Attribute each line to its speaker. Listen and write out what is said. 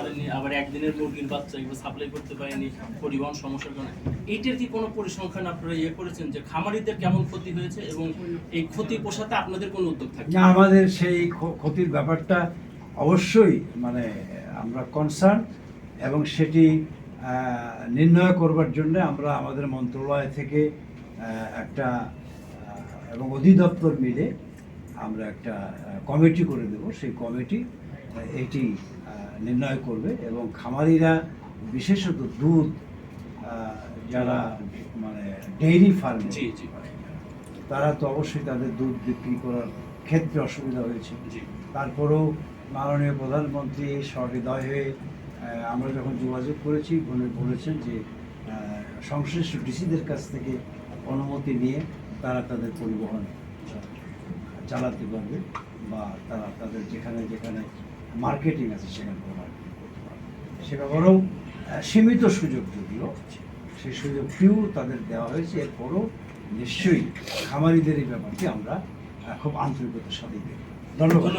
Speaker 1: পারেনি আবার একদিনের মুরগির বাচ্চা এগুলো সাপ্লাই করতে পারেনি, পরিবহন সমস্যার কারণে। এইটার কি কোনো পরিসংখ্যান আপনারা ইয়ে করেছেন যে খামারিদের কেমন ক্ষতি হয়েছে এবং এই ক্ষতি পোষাতে আপনাদের কোনো উদ্যোগ থাকে?
Speaker 2: না, আমাদের সেই ক্ষতির ব্যাপারটা অবশ্যই মানে আমরা কনসার্ন এবং সেটি নির্ণয় করবার জন্য আমরা আমাদের মন্ত্রণালয় থেকে একটা এবং অধিদপ্তর মিলে আমরা একটা কমিটি করে দেব। সেই কমিটি এটি নির্ণয় করবে এবং খামারিরা বিশেষত দুধ যারা মানে ডেইরি ফার্ম তারা তো অবশ্যই তাদের দুধ বিক্রি করার ক্ষেত্রে অসুবিধা হয়েছে। তারপরেও মাননীয় প্রধানমন্ত্রী সহৃদয় হয়ে আমরা যখন যোগাযোগ করেছি উনি বলেছেন যে সংশ্লিষ্ট ডিসিদের কাছ থেকে অনুমতি নিয়ে তারা তাদের পরিবহন চালাতে পারবে বা তারা তাদের যেখানে যেখানে মার্কেটিং আছে সেখানে মার্কেটিং করতে পারবে সে ব্যাপারেও আহ, সীমিত সুযোগ যদিও সেই সুযোগটিও তাদের দেওয়া হয়েছে। এরপরও নিশ্চয়ই খামারিদের এই ব্যাপারটি আমরা খুব আন্তরিকতার সাথে দেখব। ধন্যবাদ।